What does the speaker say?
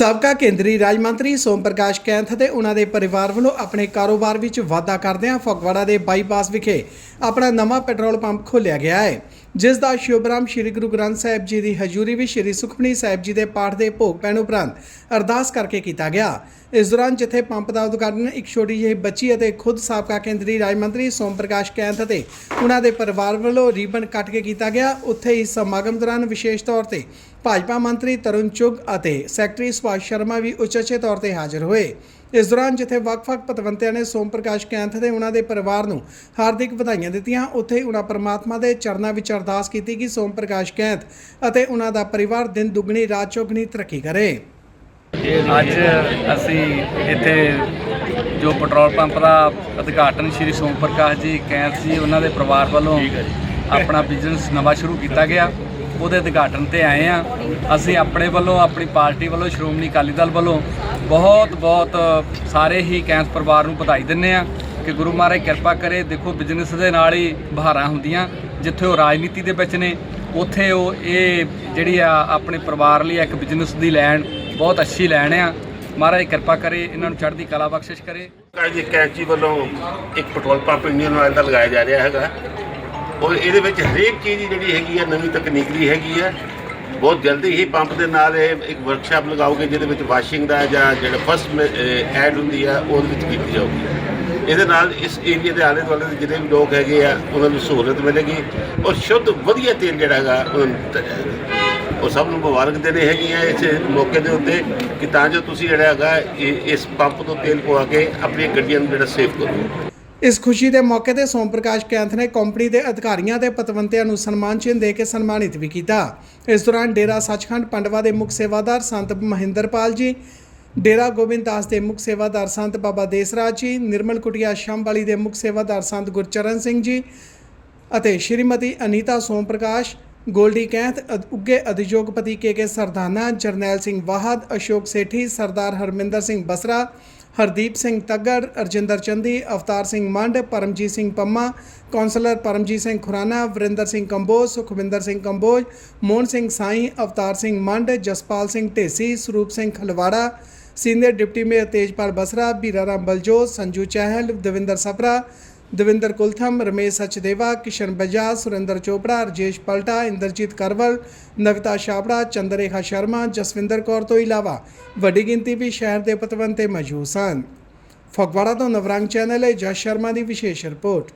ਸਾਬਕਾ ਕੇਂਦਰੀ ਰਾਜ ਮੰਤਰੀ ਸੋਮ ਪ੍ਰਕਾਸ਼ ਕੈਂਥ ਅਤੇ ਉਹਨਾਂ ਦੇ ਪਰਿਵਾਰ ਵੱਲੋਂ ਆਪਣੇ ਕਾਰੋਬਾਰ ਵਿੱਚ ਵਾਧਾ ਕਰਦਿਆਂ ਫਗਵਾੜਾ ਦੇ ਬਾਈਪਾਸ ਵਿਖੇ ਆਪਣਾ ਨਵਾਂ ਪੈਟਰੋਲ ਪੰਪ ਖੋਲ੍ਹਿਆ ਗਿਆ ਹੈ, ਜਿਸ ਦਾ ਸ਼ੁਭਰਾਮ ਸ੍ਰੀ ਗੁਰੂ ਗ੍ਰੰਥ ਸਾਹਿਬ ਜੀ ਦੀ ਹਜ਼ੂਰੀ ਵਿੱਚ ਸ੍ਰੀ ਸੁਖਮਨੀ ਸਾਹਿਬ ਜੀ ਦੇ ਪਾਠ ਦੇ ਭੋਗ ਪੈਣ ਉਪਰੰਤ ਅਰਦਾਸ ਕਰਕੇ ਕੀਤਾ ਗਿਆ। ਇਸ ਦੌਰਾਨ ਜਿੱਥੇ ਪੰਪ ਦਾ ਉਦਘਾਟਨ ਇੱਕ ਛੋਟੀ ਜਿਹੀ ਬੱਚੀ ਅਤੇ ਖੁਦ ਸਾਬਕਾ ਕੇਂਦਰੀ ਰਾਜ ਮੰਤਰੀ ਸੋਮ ਪ੍ਰਕਾਸ਼ ਕੈਂਥ ਅਤੇ ਉਹਨਾਂ ਦੇ ਪਰਿਵਾਰ ਵੱਲੋਂ ਰੀਬਨ ਕੱਟ ਕੇ ਕੀਤਾ ਗਿਆ। ਉੱਥੇ ਇਸ ਸਮਾਗਮ ਦੌਰਾਨ ਵਿਸ਼ੇਸ਼ ਤੌਰ ਤੇ ਭਾਜਪਾ ਮੰਤਰੀ ਤਰੁਣ ਚੁੱਗ ਅਤੇ ਸੈਕਟਰੀ ਸੁਭਾਸ਼ ਸ਼ਰਮਾ ਵੀ ਉਚੇਚੇ ਤੌਰ ਤੇ ਹਾਜ਼ਰ ਹੋਏ। ਇਸ ਦੌਰਾਨ ਜਿੱਥੇ ਵੱਖ-ਵੱਖ ਪਤਵੰਤਿਆਂ ਨੇ ਸੋਮ ਪ੍ਰਕਾਸ਼ ਕੈਂਥ ਤੇ ਉਹਨਾਂ ਦੇ ਪਰਿਵਾਰ ਨੂੰ ਹਾਰਦਿਕ ਵਧਾਈਆਂ ਦਿੱਤੀਆਂ, ਉੱਥੇ ਹੀ ਉਹਨਾਂ ਪਰਮਾਤਮਾ ਦੇ ਚਰਨਾਂ ਵਿੱਚ ਅਰਦਾਸ ਕੀਤੀ ਕਿ ਸੋਮ ਪ੍ਰਕਾਸ਼ ਕੈਂਥ ਅਤੇ ਉਹਨਾਂ ਦਾ ਪਰਿਵਾਰ ਦਿਨ ਦੁੱਗਣੀ, ਰਾਤ ਚੌਗਣੀ ਤਰੱਕੀ ਕਰੇ। ਅੱਜ ਅਸੀਂ ਇੱਥੇ ਜੋ ਪੈਟਰੋਲ ਪੰਪ ਦਾ ਉਦਘਾਟਨ ਸ਼੍ਰੀ ਸੋਮ ਪ੍ਰਕਾਸ਼ ਜੀ ਕੈਂਥ ਜੀ ਉਹਨਾਂ ਦੇ ਪਰਿਵਾਰ ਵੱਲੋਂ ਆਪਣਾ ਬਿਜ਼ਨਸ ਨਵਾਂ ਸ਼ੁਰੂ ਕੀਤਾ ਗਿਆ। ਉਹਦੇ ਉਦਘਾਟਨ ਤੇ ਆਏ ਆ ਅਸੀਂ ਆਪਣੇ ਵੱਲੋਂ, ਆਪਣੀ ਪਾਰਟੀ ਵੱਲੋਂ, ਸ਼੍ਰੋਮਣੀ ਅਕਾਲੀ ਦਲ ਵੱਲੋਂ ਬਹੁਤ ਬਹੁਤ ਸਾਰੇ ਹੀ ਕੈਂਸ ਪਰਿਵਾਰ ਨੂੰ ਵਧਾਈ ਦਿੰਨੇ ਆ ਕਿ ਗੁਰੂ ਮਹਾਰਾਜ ਕਿਰਪਾ ਕਰੇ। ਦੇਖੋ ਬਿਜ਼ਨਸ ਦੇ ਨਾਲ ਹੀ ਬਹਾਰਾਂ ਹੁੰਦੀਆਂ। ਜਿੱਥੇ ਉਹ ਰਾਜਨੀਤੀ ਦੇ ਵਿੱਚ ਨੇ, ਉੱਥੇ ਉਹ ਇਹ ਜਿਹੜੀ ਆ, ਆਪਣੇ ਪਰਿਵਾਰ ਲਈ ਇੱਕ ਬਿਜ਼ਨਸ ਦੀ ਲੈਣ, ਬਹੁਤ ਅੱਛੀ ਲੈਣ ਆ। ਮਹਾਰਾਜ ਕਿਰਪਾ ਕਰੇ, ਇਹਨਾਂ ਨੂੰ ਚੜ੍ਹਦੀ ਕਲਾ ਬਖਸ਼ਿਸ਼ ਕਰੇ। ਜੀ ਕੈਂਚੀ ਵੱਲੋਂ ਇੱਕ ਪੈਟਰੋਲ ਪੰਪ ਇੰਡੀਅਨ ਆਇਲ ਦਾ ਲਗਾਇਆ ਜਾ ਰਿਹਾ ਹੈਗਾ। ਔਰ ਇਹਦੇ ਵਿੱਚ ਹਰੇਕ ਚੀਜ਼ ਜਿਹੜੀ ਹੈਗੀ ਹੈ ਨਵੀਂ ਤਕਨੀਕ ਦੀ ਹੈਗੀ ਹੈ ਬਹੁਤ ਜਲਦੀ ਹੀ ਪੰਪ ਦੇ ਨਾਲ ਇਹ ਇੱਕ ਵਰਕਸ਼ਾਪ ਲਗਾਓਗੇ, ਜਿਹਦੇ ਵਿੱਚ ਵਾਸ਼ਿੰਗ ਦਾ ਜਾਂ ਜਿਹੜਾ ਫਸਟ ਐਡ ਹੁੰਦੀ ਹੈ ਉਹਦੇ ਵਿੱਚ ਕੀਤੀ ਜਾਊਗੀ। ਇਹਦੇ ਨਾਲ ਇਸ ਏਰੀਆ ਦੇ ਆਲੇ ਦੁਆਲੇ ਦੇ ਜਿਹੜੇ ਵੀ ਲੋਕ ਹੈਗੇ ਆ, ਉਹਨਾਂ ਨੂੰ ਸਹੂਲਤ ਮਿਲੇਗੀ ਔਰ ਸ਼ੁੱਧ ਵਧੀਆ ਤੇਲ ਜਿਹੜਾ ਹੈਗਾ, ਉਹਨਾਂ ਨੂੰ ਦਿੱਤਾ ਜਾਏਗਾ। ਉਹ ਸਭ ਨੂੰ ਮੁਬਾਰਕ ਦੇਣੇ ਹੈਗੀਆਂ ਇਸ ਮੌਕੇ ਦੇ ਉੱਤੇ ਕਿ ਤਾਂ ਜੋ ਤੁਸੀਂ ਜਿਹੜਾ ਹੈਗਾ, ਇਹ- ਇਸ ਪੰਪ ਤੋਂ ਤੇਲ ਪਵਾ ਕੇ ਆਪਣੀ ਗੱਡੀਆਂ ਨੂੰ ਜਿਹੜਾ ਸੇਫ ਕਰੋ। ਇਸ ਖੁਸ਼ੀ ਦੇ ਮੌਕੇ ਤੇ ਸੋਮ ਪ੍ਰਕਾਸ਼ ਕੈਂਥ ਨੇ ਕੰਪਨੀ ਦੇ ਅਧਿਕਾਰੀਆਂ ਤੇ ਪਤਵੰਤਿਆਂ ਨੂੰ ਸਨਮਾਨ ਚਿੰਨ੍ਹ ਦੇ ਕੇ ਸਨਮਾਨਿਤ ਵੀ ਕੀਤਾ। ਇਸ ਦੌਰਾਨ ਡੇਰਾ ਸੱਚਖੰਡ, ਪੰਡਵਾ ਦੇ ਮੁੱਖ ਸੇਵਾਦਾਰ ਸੰਤ ਮਹਿੰਦਰਪਾਲ ਜੀ, ਡੇਰਾ ਗੋਬਿੰਦ ਦਾਸ ਦੇ ਮੁੱਖ ਸੇਵਾਦਾਰ ਸੰਤ ਬਾਬਾ ਦੇਸਰਾਜ ਜੀ, ਨਿਰਮਲ ਕੁਟਿਆ ਸ਼ੰਭਾਲੀ ਦੇ ਮੁੱਖ ਸੇਵਾਦਾਰ ਸੰਤ ਗੁਰਚਰਨ ਸਿੰਘ ਜੀ ਅਤੇ ਸ਼੍ਰੀਮਤੀ ਅਨੀਤਾ ਸੋਮ ਪ੍ਰਕਾਸ਼, ਗੋਲਡੀ ਕੈਂਥ ਅਦ- ਉੱਗੇ ਅਧਿਯੋਗਪਤੀ K K Sardana Jarnail Singh Wahad, Ashok Sethi, Sardar Harminder Singh Basra Hardeep Singh Taggar Arjinder Chandi Avtar Singh Mand Paramjit Singh Pamma councillor Paramjit Singh Khurana Varinder Singh Kamboj Sukhwinder Singh Kamboj Mohan Singh Sai Avtar Singh Mand Jaspal Singh Dhesi Saroop Singh Khalwara senior deputy mayor Tejpal Basra Bira Ram Baljot Sanju Chahal Davinder Sapra Davinder Kultham, Ramesh Sachdeva, Kishan Bajaj, Surinder Chopra, Rajesh Palta, Inderjit Karwal, Navita Chhabra Chandrekha Sharma, Jaswinder Kaur ਤੋਂ ਇਲਾਵਾ ਵੱਡੀ ਗਿਣਤੀ ਵਿੱਚ ਸ਼ਹਿਰ ਦੇ ਪਤਵੰਤੇ ਮੌਜੂਦ ਸਨ। ਫਗਵਾੜਾ ਤੋਂ ਨਵਰੰਗ ਚੈਨਲ ਲਈ ਜਸ ਸ਼ਰਮਾ ਦੀ ਵਿਸ਼ੇਸ਼ ਰਿਪੋਰਟ।